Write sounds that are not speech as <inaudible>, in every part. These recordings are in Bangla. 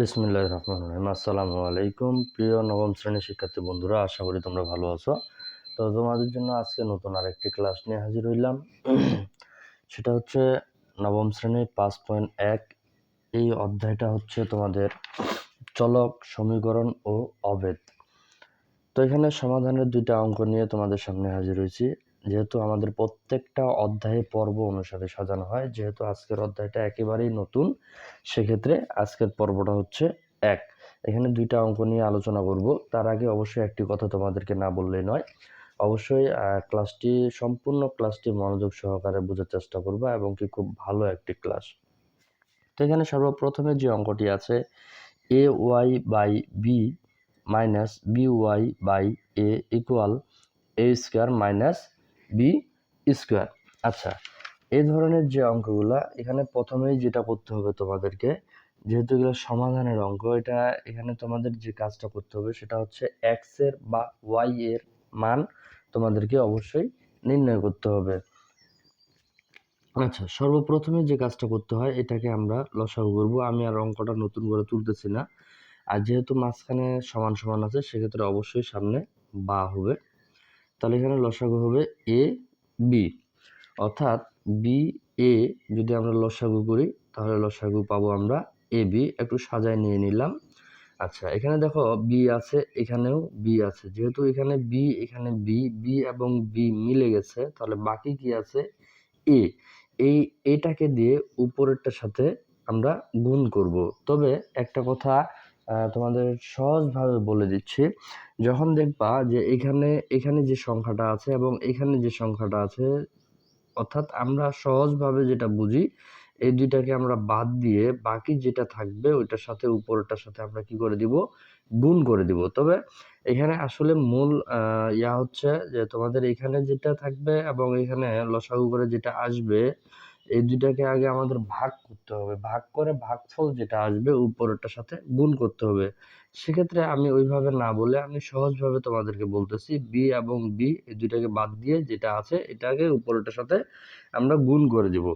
বিসমুল্লাহ রহমান রহিম। আসসালামু আলাইকুম, প্রিয় নবম শ্রেণির শিক্ষার্থী বন্ধুরা, আশা করি তোমরা ভালো আছো। তো তোমাদের জন্য আজকে নতুন আরেকটি ক্লাস নিয়ে হাজির হইলাম। সেটা হচ্ছে নবম শ্রেণির পাঁচ পয়েন্ট এক। এই অধ্যায়টা হচ্ছে তোমাদের চলক, সমীকরণ ও অবেদ। তো এখানে সমাধানের দুইটা অঙ্ক নিয়ে তোমাদের সামনে হাজির হয়েছি। যেহেতু আমাদের প্রত্যেকটা অধ্যায়ে পর্ব অনুসারে সাজানো হয়, যেহেতু আজকের অধ্যায়টা একেবারেই নতুন, সেক্ষেত্রে আজকের পর্বটা হচ্ছে এক। এখানে দুইটা অঙ্ক নিয়ে আলোচনা করব। তার আগে অবশ্যই একটি কথা তোমাদেরকে না বললেই নয়, অবশ্যই ক্লাসটি, সম্পূর্ণ ক্লাসটি মনোযোগ সহকারে বোঝার চেষ্টা করবা এবং কি খুব ভালো একটি ক্লাস। তো এখানে সর্বপ্রথমে যে অঙ্কটি আছে, A Y by B minus B Y by A equal A square minus B square আচ্ছা এই ধরনের যে অঙ্কগুলা, এখানে প্রথমেই যেটা করতে হবে তোমাদেরকে, যেহেতু এগুলো সমাধানের অঙ্ক, এটা এখানে তোমাদের যে কাজটা করতে হবে, সেটা হচ্ছে এক্সের বা ওয়াই এর মান তোমাদেরকে অবশ্যই নির্ণয় করতে হবে। আচ্ছা সর্বপ্রথমে যে কাজটা করতে হয়, এটাকে আমরা লসাগু করব। আমি আর অঙ্কটা নতুন করে তুলতেছি না। আর যেহেতু মাঝখানে সমান সমান আছে, সেক্ষেত্রে অবশ্যই সামনে বা হবে। তাহলে এখানে লসাগু হবে এ বি অর্থাৎ বি এ যদি আমরা লসাগু করি, তাহলে লসাগু পাবো আমরা এ বি একটু সাজায় নিয়ে নিলাম। আচ্ছা এখানে দেখো বি আছে, এখানেও বি আছে। যেহেতু এখানে বি এখানে বি বি এবং বি মিলে গেছে, তাহলে বাকি কি আছে? এ এই এটাকে দিয়ে উপরেরটার সাথে আমরা গুণ করব। তবে একটা কথা তোমাদের সহজভাবে বলে দিচ্ছি। যখন দেখবা যে এখানে এখানে যে সংখ্যাটা আছে এবং এখানে যে সংখ্যাটা আছে, অর্থাৎ আমরা সহজভাবে যেটা বুঝি, এই দুইটাকে আমরা বাদ দিয়ে বাকি যেটা থাকবে ওইটার সাথে উপরটার সাথে আমরা কি করে দিব? গুণ করে দিব। তবে এখানে আসলে মূল ইয়া হচ্ছে যে তোমাদের এখানে যেটা থাকবে এবং এখানে লসাগু করে যেটা আসবে এই দুইটাকে আগে আমাদের ভাগ করতে হবে। ভাগ করে ভাগফল যেটা আসবে উপরেরটার সাথে গুণ করতে হবে। সেক্ষেত্রে আমি ওইভাবে না বলে আমি সহজভাবে তোমাদেরকে বলতেছি বি এবং বি এই দুইটাকে বাদ দিয়ে যেটা আছে এটাকে উপরেরটার সাথে আমরা গুণ করে দিব।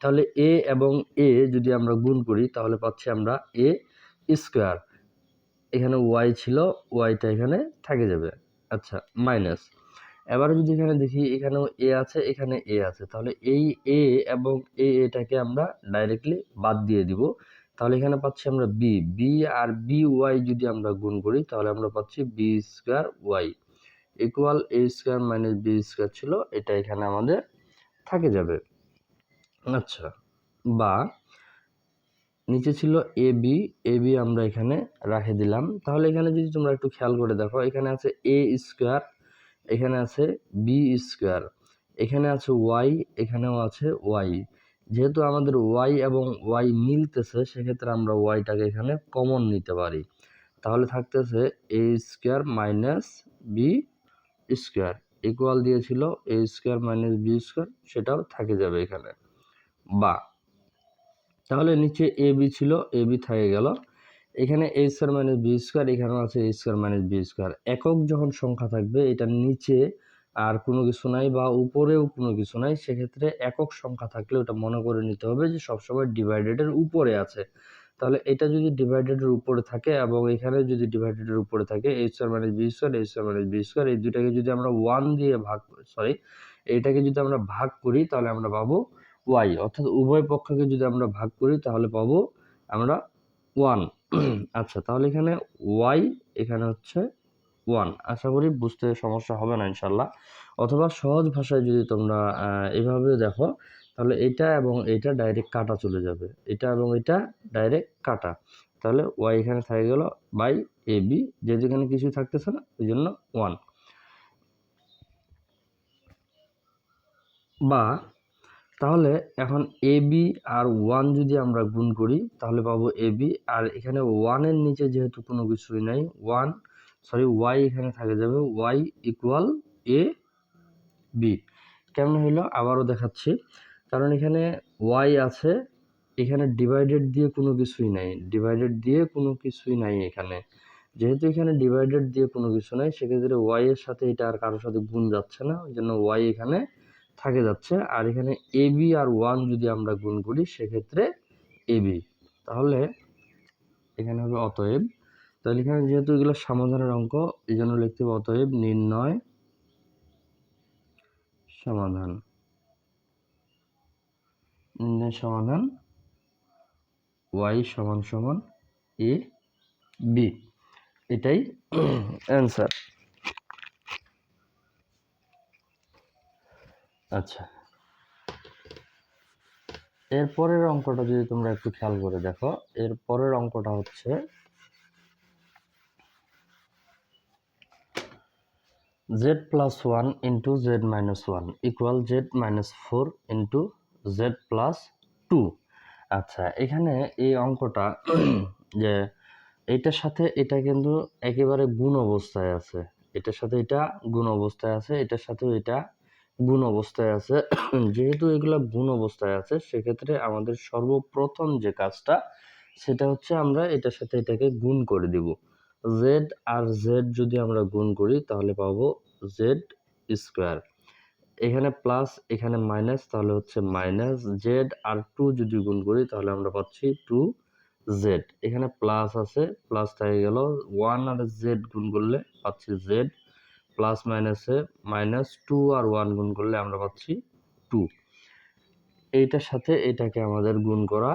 তাহলে এ এবং এ যদি আমরা গুণ করি, তাহলে পাচ্ছি আমরা এ স্কোয়ার এখানে ওয়াই ছিল ওয়াইটা এখানে থাকে যাবে। আচ্ছা মাইনাস এবারে যদি এখানে দেখি, এখানেও এ আছে, এখানে এ আছে। তাহলে এই এ এবং এ এটাকে আমরা ডাইরেক্টলি বাদ দিয়ে দিব। তাহলে এখানে পাচ্ছি আমরা বি বি আর বি ওয়াই যদি আমরা গুণ করি, তাহলে আমরা পাচ্ছি B square Y equal A square minus B square ছিল, এটা এখানে আমাদের থাকে যাবে। আচ্ছা বা নিচে ছিল এ বি এ বি আমরা এখানে রাখে দিলাম। তাহলে এখানে যদি তোমরা একটু খেয়াল করে দেখো, এখানে আছে এ স্কোয়ার এখানে আছে বি স্কোয়ার এখানে আছে ওয়াই এখানেও আছে ওয়াই যেহেতু আমাদের ওয়াই এবং ওয়াই মিলতেছে, সেক্ষেত্রে আমরা ওয়াইটাকে এখানে কমন নিতে পারি। তাহলে থাকতেছে A square minus B square equal দিয়েছিল A square minus B square সেটাও থাকে যাবে এখানে। বা, তাহলে নিচে এ বি ছিল এ বি থাকে গেল। এখানে A square minus B square এখানেও আছে A square minus B square একক যখন সংখ্যা থাকবে এটার নিচে আর কোনো কিছু নাই বা উপরেও কোনো কিছু নাই, সেক্ষেত্রে একক সংখ্যা থাকলে ওটা মনে করে নিতে হবে যে সবসময় ডিভাইডেডের উপরে আছে। তাহলে এটা যদি ডিভাইডেডের উপরে থাকে এবং এখানে যদি ডিভাইডেডের উপরে থাকে A square minus B square A square minus B square এই দুটাকে যদি আমরা ওয়ান দিয়ে ভাগ সরি এইটাকে যদি আমরা ভাগ করি, তাহলে আমরা পাবো ওয়াই অর্থাৎ উভয় পক্ষকে যদি আমরা ভাগ করি, তাহলে পাবো আমরা ওয়ান আচ্ছা তাহলে এখানে ওয়াই, এখানে হচ্ছে ওয়ান। আশা করি বুঝতে সমস্যা হবে না, ইনশাল্লাহ। অথবা সহজ ভাষায় যদি তোমরা এভাবে দেখো, তাহলে এটা এবং এটা ডাইরেক্ট কাটা চলে যাবে। এটা এবং এটা ডাইরেক্ট কাটা। তাহলে ওয়াই এখানে থাকে গেল বাই এ বি, যে যেখানে কিছু থাকতেছে না, ওই জন্য ওয়ান। বা তাহলে এখন এ বি আর ওয়ান যদি আমরা গুণ করি, তাহলে পাবো এ বি আর এখানে ওয়ানের নিচে যেহেতু কোনো কিছুই নাই ওয়ান সরি ওয়াই এখানে থাকে যাবে ওয়াই ইকুয়াল এ বি কেমন হইল? আবারও দেখাচ্ছি। কারণ এখানে ওয়াই আছে, এখানে ডিভাইডেড দিয়ে কোনো কিছুই নাই। ডিভাইডেড দিয়ে কোনো কিছুই নাই এখানে। যেহেতু এখানে ডিভাইডেড দিয়ে কোনো কিছু নাই, সেক্ষেত্রে ওয়াই এর সাথে এটা আর কারোর সাথে গুণ যাচ্ছে না, ওই জন্য ওয়াই এখানে থাকে যাচ্ছে। আর এখানে এ বি আর ওয়ান যদি আমরা গুণ করি, সেক্ষেত্রে এ বি তাহলে এখানে হবে অতএব। তাহলে এখানে যেহেতু এগুলো সমাধানের অঙ্ক এই জন্য লিখতে হবে অতএব নির্ণয় সমাধান। নির্ণয় সমাধান ওয়াই সমান সমান এ বি এটাই অ্যান্সার আচ্ছা। এর পরের অঙ্কটা যদি তোমরা একটু খেয়াল করে দেখো, এর পরের অঙ্কটা হচ্ছে Z plus one into Z minus one equal Z minus four into Z plus two আচ্ছা এখানে এই অঙ্কটা যে এটার সাথে এটা কিন্তু একেবারে গুণ অবস্থায় আছে। এটার সাথে এটা গুণ অবস্থায় আছে, এটার সাথেও এটা গুণ অবস্থায় আছে। <clears throat> যেহেতু এগুলো গুণ অবস্থায় আছে, সেক্ষেত্রে আমাদের সর্বপ্রথম যে কাজটা, সেটা হচ্ছে আমরা এটার সাথে এটাকে গুণ করে দিব। জেড আর জেড যদি আমরা গুণ করি, তাহলে পাবো জেড স্কোয়ার এখানে প্লাস এখানে মাইনাস তাহলে হচ্ছে মাইনাস জেড আর টু যদি গুণ করি, তাহলে আমরা পাচ্ছি টু জেড এখানে প্লাস আছে প্লাস থেকে গেল ওয়ান আর জেড গুণ করলে পাচ্ছি জেড প্লাস মাইনাসে মাইনাস টু আর ওয়ান গুণ করলে আমরা পাচ্ছি টু এইটার সাথে এটাকে আমাদের গুণ করা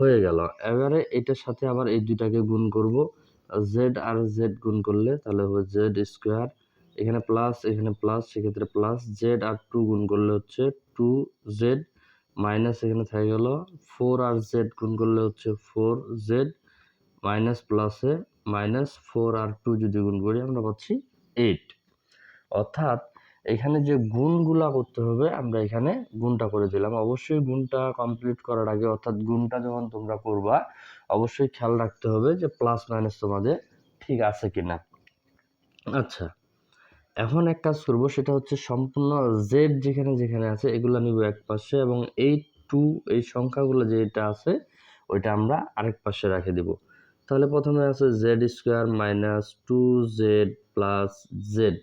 হয়ে গেল। এবারে এটার সাথে আবার এই দুইটাকে গুণ করব। জেড আর জেড গুণ করলে তাহলে হবে জেড স্কোয়ার এখানে প্লাস এখানে প্লাস সেক্ষেত্রে প্লাস জেড আর টু গুণ করলে হচ্ছে টু জেড মাইনাস এখানে থেকে গেল ফোর আর জেড গুণ করলে হচ্ছে ফোর জেড মাইনাস প্লাসে মাইনাস ফোর আর টু যদি গুণ করি আমরা পাচ্ছি এইট অর্থাৎ এখানে যে গুণগুলা করতে হবে, আমরা এখানে গুণটা করে দিলাম। অবশ্যই গুণটা কমপ্লিট করার আগে, অর্থাৎ গুণটা যখন তোমরা করবা, অবশ্যই খেয়াল রাখতে হবে যে প্লাস মাইনাস তোমাদের ঠিক আছে কি না আচ্ছা এখন এক কাজ করব, সেটা হচ্ছে সম্পূর্ণ জেড যেখানে যেখানে আছে, এগুলো নিব এক পাশে এবং এই টু এই সংখ্যাগুলো যেটা আছে, ওইটা আমরা আরেক পাশে রেখে দিব। তাহলে প্রথমে আছে Z square minus two Z plus Z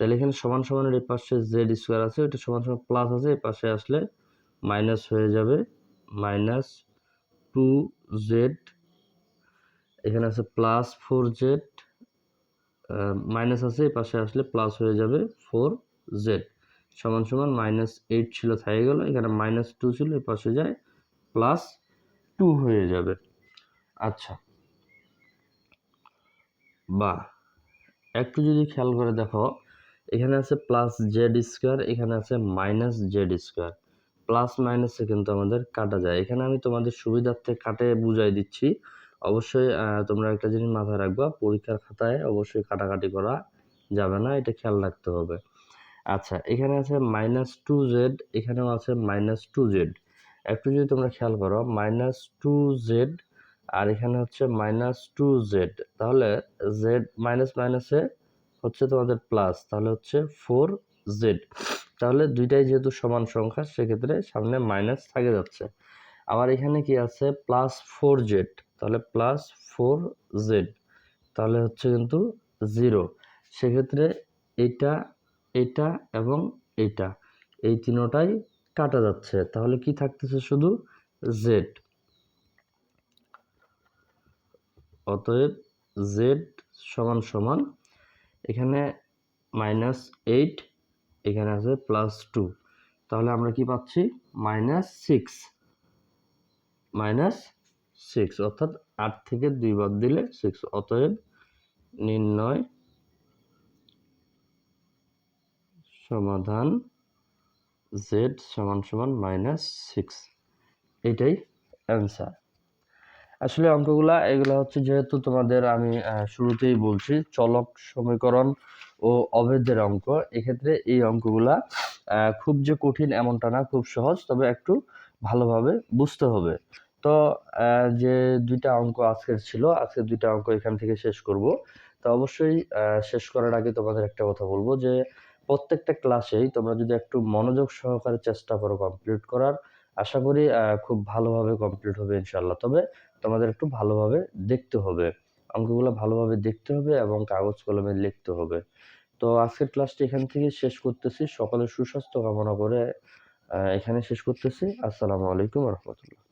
তাহলে এখানে সমান সমানের এই পাশে জেড স্কোয়ার আছে, ওইটা সমান সমান প্লাস আছে, এই পাশে আসলে মাইনাস হয়ে যাবে মাইনাস টু জেড এখানে আছে প্লাস ফোর জেড মাইনাস আছে, এই পাশে আসলে প্লাস হয়ে যাবে ফোর জেড সমান সমান মাইনাস এইট ছিল থাকে গেল, এখানে মাইনাস টু ছিল, এই পাশে যায় প্লাস টু হয়ে যাবে আচ্ছা। বা একটু যদি খেয়াল করে দেখো এখানে আছে প্লাস জেড স্কোয়ার এখানে আছে মাইনাস জেড স্কোয়ার প্লাস মাইনাসে কিন্তু আমাদের কাটা যায়। এখানে আমি তোমাদের সুবিধার্থে কাটে বুঝাই দিচ্ছি। অবশ্যই তোমরা একটা জিনিস মাথায় রাখবা, পরীক্ষার খাতায় অবশ্যই কাটাকাটি করা যাবে না, এটা খেয়াল রাখতে হবে। আচ্ছা এখানে আছে মাইনাস টু জেড এখানেও আছে মাইনাস টু জেড একটু যদি তোমরা খেয়াল করো মাইনাস টু জেড আর এখানে হচ্ছে মাইনাস টু জেড তাহলে জেড মাইনাস মাইনাসে হচ্ছে তোমাদের প্লাস তাহলে হচ্ছে ফোর জেড তাহলে দুইটাই যেহেতু সমান সংখ্যা, সেক্ষেত্রে সামনে মাইনাস থাকে যাচ্ছে। আবার এখানে কি আছে? প্লাস ফোর জেড তাহলে প্লাস ফোর জেড তাহলে হচ্ছে কিন্তু জিরো সেক্ষেত্রে এটা এটা এবং এটা, এই তিনোটাই কাটা যাচ্ছে। তাহলে কি থাকতেছে শুধু জেড অতএব জেড সমান সমান এখানে মাইনাস এইট এখানে আছে প্লাস টু তাহলে আমরা কি পাচ্ছি? মাইনাস সিক্স মাইনাস সিক্স অর্থাৎ আট থেকে দুই বাদ দিলে সিক্স অতএব নির্ণয় সমাধান জেড সমান সমান মাইনাস সিক্স এটাই অ্যান্সার আসলে অঙ্কগুলা, এগুলো হচ্ছে যেহেতু তোমাদের আমি শুরুতেই বলছি, চলক সমীকরণ ও অভেদের অঙ্ক। এক্ষেত্রে এই অঙ্কগুলা খুব যে কঠিন এমনটা না, খুব সহজ, তবে একটু ভালোভাবে বুঝতে হবে। তো যে দুইটা অঙ্ক আজকের ছিল আজকে দুইটা অঙ্ক এখান থেকে শেষ করব। তো অবশ্যই শেষ করার আগে তোমাদের একটা কথা বলব যে, প্রত্যেকটা ক্লাসেই তোমরা যদি একটু মনোযোগ সহকারে চেষ্টা করো কমপ্লিট করার, আশা করি খুব ভালোভাবে কমপ্লিট হবে ইনশাল্লাহ তবে তোমাদের একটু ভালোভাবে দেখতে হবে। অঙ্কগুলো ভালোভাবে দেখতে হবে এবং কাগজ কলমে লিখতে হবে। তো আজকের ক্লাসটি এখান থেকে শেষ করতেছি। সকলের সুস্বাস্থ্য কামনা করে এখানে শেষ করতেছি। আসসালামু আলাইকুম রহমতুল্লাহ।